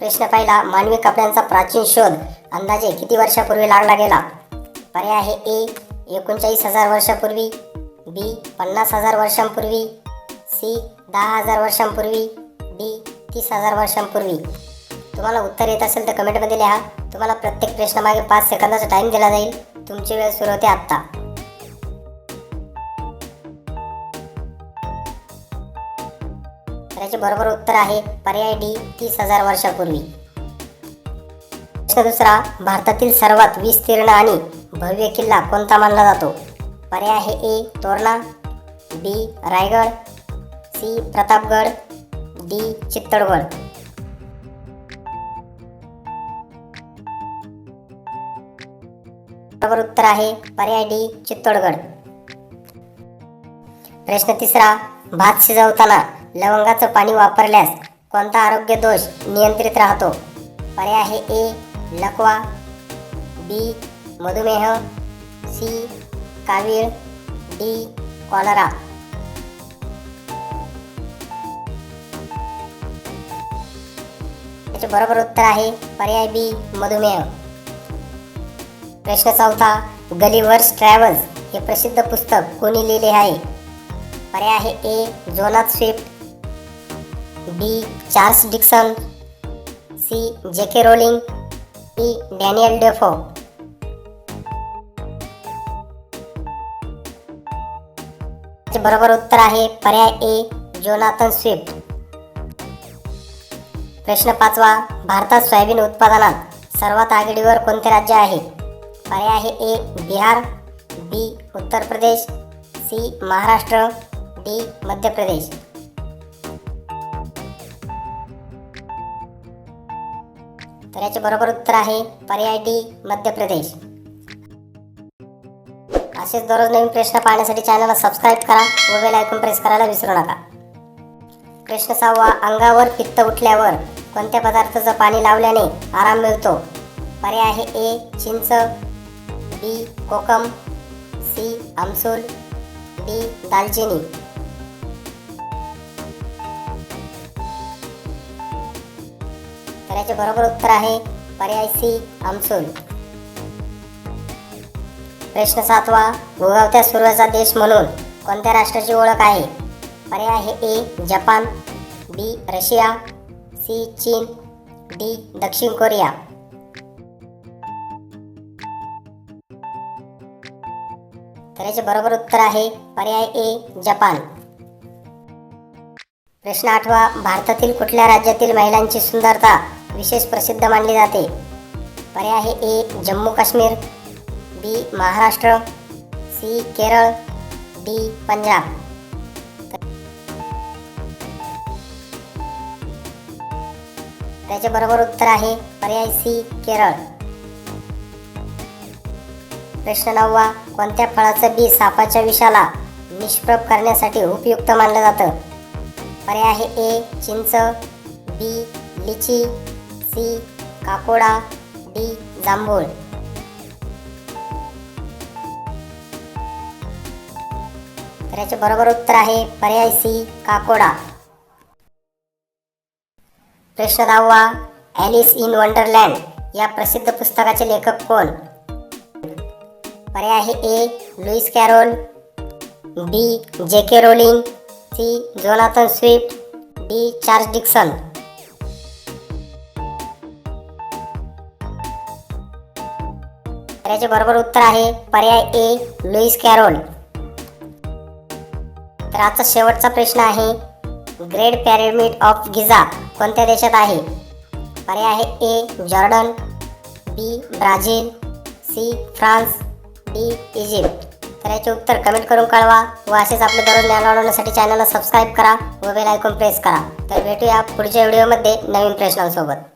प्रश्न पहिला मानवी कपड्यांचा प्राचीन शोध. अंदाजे किती वर्षापूर्वी लागला गेला? पर्याय आहे ए एकोणचाळीस हजार वर्षापूर्वी बी पन्नास हजार वर्षांपूर्वी सी दहा हजार वर्षांपूर्वी डी तीस हजार वर्षांपूर्वी. तुम्हाला उत्तर येत असेल तर कमेंटमध्ये लिहा. तुम्हाला प्रत्येक प्रश्नामागे पाच सेकंदाचा टाईम दिला जाईल. तुमची वेळ सुरू होते आत्ता. याचे बरोबर उत्तर आहे पर्याय डी तीस हजार वर्षापूर्वी. दुसरा भारतातील सर्वात विस्तीर्ण आणि भव्य किल्ला कोणता मानला जातो? पर्याय आहे A Torna B Raigad C Pratapgad D Chittorgarh. बरोबर उत्तर आहे पर्याय डी चित्तोडगड. प्रश्न तिसरा भात शिजवताना लवंगाचं पाणी वापरल्यास कोणता आरोग्य दोष नियंत्रित राहतो? पर्याय आहे ए लकवा बी मधुमेह सी कावीळ डी कॉलरा. याचे बरोबर उत्तर आहे पर्याय बी मधुमेह. प्रश्न चौथा गलिवर्स ट्रॅव्हल्स हे प्रसिद्ध पुस्तक कोणी लिहिले आहे? पर्याय आहे A Jonathan Swift. D Charles Dickens C J K Rowling E Daniel Defoe बरोबर उत्तर आहे पर्याय ए जोनाथन स्विफ्ट प्रश्न पाचवा भारतात सोयाबीन उत्पादनात सर्वात आघाडीवर कोणते राज्य आहे? पर्याय आहे ए बिहार. बी उत्तर प्रदेश. सी महाराष्ट्र. डी मध्य प्रदेश. तर याचे बरोबर उत्तर आहे पर्याय डी मध्य प्रदेश. असेच दररोज नवीन प्रश्न पाहण्यासाठी चॅनलला सबस्क्राईब करा व बेल ऐकून प्रेस करायला विसरू नका. प्रश्न सहावा अंगावर पित्त उठल्यावर कोणत्या पदार्थाचं पाणी लावल्याने आराम मिळतो? पर्याय आहे ए चिंच बी कोकम सी आमसूल डी दालचिनी. तर याचे बरोबर उत्तर आहे पर्याय सी आमसूल प्रश्न सातवा उगवत्या सूर्याचा देश म्हणून कोणत्या राष्ट्राची ओळख आहे? पर्याय आहे A Japan B Russia C चीन डी दक्षिण कोरिया. तर याचे बरोबर उत्तर आहे पर्याय ए जपान. प्रश्न आठवा भारतातील कुठल्या राज्यातील महिलांची सुंदरता विशेष प्रसिद्ध मानली जाते. पर्याय आहे A Jammu Kashmir B Maharashtra C Kerala D Punjab. त्याचे बरोबर उत्तर आहे पर्याय सी केरळ. प्रश्न नववा कोणत्या फळाचं बी सापाच्या विषाला निष्प्रभ करण्यासाठी उपयुक्त मानलं जातं? पर्याय आहे ए चिंच बी लिची सी काकोडा डी जांभूळ. तर याचे बरोबर उत्तर आहे पर्याय सी काकोडा. प्रश्न दहावा ॲलिस इन वंडरलँड या प्रसिद्ध पुस्तकाचे लेखक कोण? पर्याय आहे ए Lewis Carroll B J K Rowling C Jonathan Swift D Charles Dickens. तर याचे बरोबर उत्तर आहे. पर्याय ए लुईस कॅरोल. तर आजचा शेवटचा प्रश्न आहे. ग्रेट पॅरेमिड ऑफ गिझा कोणत्या देशात आहे? पर्याय आहे A Jordan B Brazil C France D Egypt. तर याचे उत्तर कमेंट करून कळवा व असेच आपले दररोज ज्ञान वाढवण्यासाठी चॅनलला सबस्क्राईब करा व बेल आयकॉन प्रेस करा. तर भेटूया पुढच्या व्हिडिओमध्ये नवीन प्रश्नांसोबत.